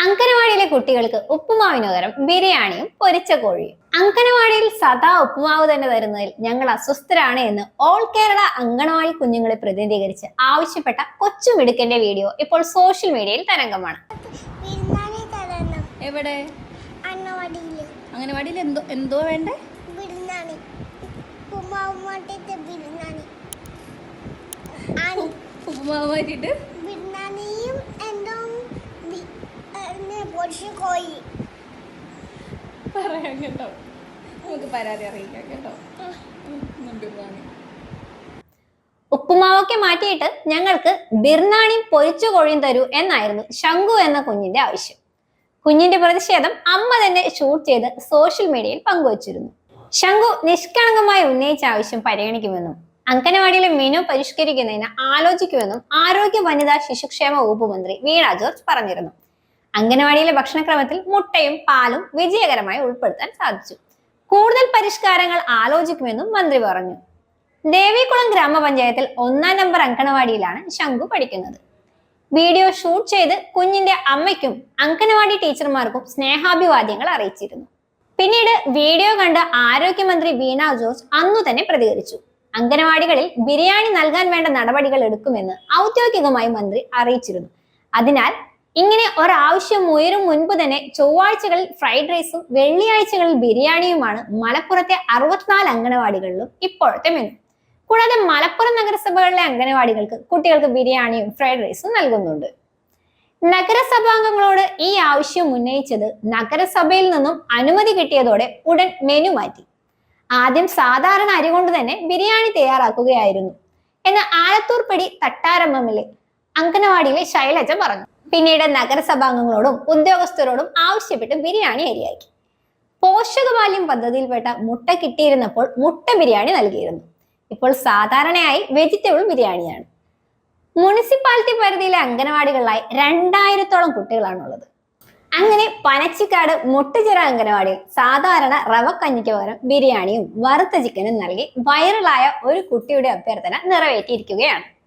അങ്കനവാടിയിലെ കുട്ടികൾക്ക് ഉപ്പുമാവിന് പകരം ബിരിയാണിയും പൊരിച്ച കോഴിയും അങ്കനവാടിയിൽ സദാ ഉപ്പുമാവ് തന്നെ തരുന്നതിൽ ഞങ്ങൾ അസ്വസ്ഥരാണ് എന്ന് ഓൾ കേരള അങ്കണവാടി കുഞ്ഞുങ്ങളെ പ്രതിനിധീകരിച്ച് ആവശ്യപ്പെട്ട കൊച്ചു മിടുക്കന്റെ വീഡിയോ ഇപ്പോൾ സോഷ്യൽ മീഡിയയിൽ തരംഗമാണ്. എവിടെ? അങ്കണവാടിയിൽ അംഗനവാടിയിൽ എന്തോ എന്തോ വേണ്ടേ? ഉപ്പുമാവ് മാട്ടിട്ട് ബിരുദാണി ആണ് ഉപ്പുമാവ് മാറ്റിയിട്ട് ബിരുദാണിയും എന്തോ ബി- ഏ, പൊരിച്ച കോഴി പറയാം കേട്ടോ. നമുക്ക് പരാതി അറിയിക്കാം കേട്ടോ. ഉപ്പുമാവൊക്കെ മാറ്റിയിട്ട് ഞങ്ങൾക്ക് ബിർനാണിയും പൊരിച്ചു കോഴിയും തരൂ എന്നായിരുന്നു ശംഖു എന്ന കുഞ്ഞിന്റെ ആവശ്യം. കുഞ്ഞിന്റെ പ്രതിഷേധം അമ്മ തന്നെ ഷൂട്ട് ചെയ്ത് സോഷ്യൽ മീഡിയയിൽ പങ്കുവച്ചിരുന്നു. ശംഖു നിഷ്കളങ്കമായി ഉന്നയിച്ച ആവശ്യം പരിഗണിക്കുമെന്നും അങ്കനവാടിയിലെ മെനു പരിഷ്കരിക്കുന്നതിന് ആലോചിക്കുമെന്നും ആരോഗ്യ വനിതാ ശിശുക്ഷേമ വകുപ്പ് മന്ത്രി വീണ ജോർജ് പറഞ്ഞിരുന്നു. അങ്കനവാടിയിലെ ഭക്ഷണക്രമത്തിൽ മുട്ടയും പാലും വിജയകരമായി ഉൾപ്പെടുത്താൻ സാധിച്ചു. കൂടുതൽ പരിഷ്കാരങ്ങൾ ആലോചിക്കുമെന്നും മന്ത്രി പറഞ്ഞു. ദേവികുളം ഗ്രാമപഞ്ചായത്തിൽ ഒന്നാം നമ്പർ അങ്കണവാടിയിലാണ് ശംഖു പഠിക്കുന്നത്. വീഡിയോ ഷൂട്ട് ചെയ്ത് കുഞ്ഞിന്റെ അമ്മയ്ക്കും അങ്കണവാടി ടീച്ചർമാർക്കും സ്നേഹാഭിവാദ്യങ്ങൾ അറിയിച്ചിരുന്നു. പിന്നീട് വീഡിയോ കണ്ട് ആരോഗ്യമന്ത്രി വീണ ജോർജ് അന്നു തന്നെ പ്രതികരിച്ചു. അങ്കനവാടികളിൽ ബിരിയാണി നൽകാൻ വേണ്ട നടപടികൾ എടുക്കുമെന്ന് ഔദ്യോഗികമായി മന്ത്രി അറിയിച്ചിരുന്നു. അതിനാൽ ഇങ്ങനെ ഒരാവശ്യം ഉയരും മുൻപ് തന്നെ ചൊവ്വാഴ്ചകളിൽ ഫ്രൈഡ് റൈസും വെള്ളിയാഴ്ചകളിൽ ബിരിയാണിയുമാണ് മലപ്പുറത്തെ അറുപത്തിനാല് അംഗനവാടികളിലും ഇപ്പോഴത്തെ മെനു കൂടാതെ മലപ്പുറം നഗരസഭകളിലെ അംഗനവാടികൾക്ക് കുട്ടികൾക്ക് ബിരിയാണിയും ഫ്രൈഡ് റൈസും നൽകുന്നുണ്ട്. നഗരസഭാംഗങ്ങളോട് ഈ ആവശ്യം ഉന്നയിച്ചത് നഗരസഭയിൽ നിന്നും അനുമതി കിട്ടിയതോടെ ഉടൻ മെനു മാറ്റി. ആദ്യം സാധാരണ അരി കൊണ്ട് തന്നെ ബിരിയാണി തയ്യാറാക്കുകയായിരുന്നു. എന്ന് ആലത്തൂർ തട്ടാരമ്മമിലെ അങ്കനവാടിയിലെ ശൈലജ പറഞ്ഞു. പിന്നീട് നഗരസഭാംഗങ്ങളോടും ഉദ്യോഗസ്ഥരോടും ആവശ്യപ്പെട്ട് ബിരിയാണി അരിയാക്കി. പോഷകബാല്യം പദ്ധതിയിൽപ്പെട്ട മുട്ട കിട്ടിയിരുന്നപ്പോൾ മുട്ട ബിരിയാണി നൽകിയിരുന്നു. ഇപ്പോൾ സാധാരണയായി വെജിറ്റബിൾ ബിരിയാണിയാണ്. മുനിസിപ്പാലിറ്റി പരിധിയിലെ അംഗനവാടികളിലായി രണ്ടായിരത്തോളം കുട്ടികളാണുള്ളത്. അങ്ങനെ പനച്ചിക്കാട് മുട്ടുചിറ അംഗനവാടിയിൽ സാധാരണ റവക്കഞ്ഞിക്ക് പകരം ബിരിയാണിയും വറുത്ത ചിക്കനും നൽകി വൈറലായ ഒരു കുട്ടിയുടെ അഭ്യർത്ഥന നിറവേറ്റിയിരിക്കുകയാണ്.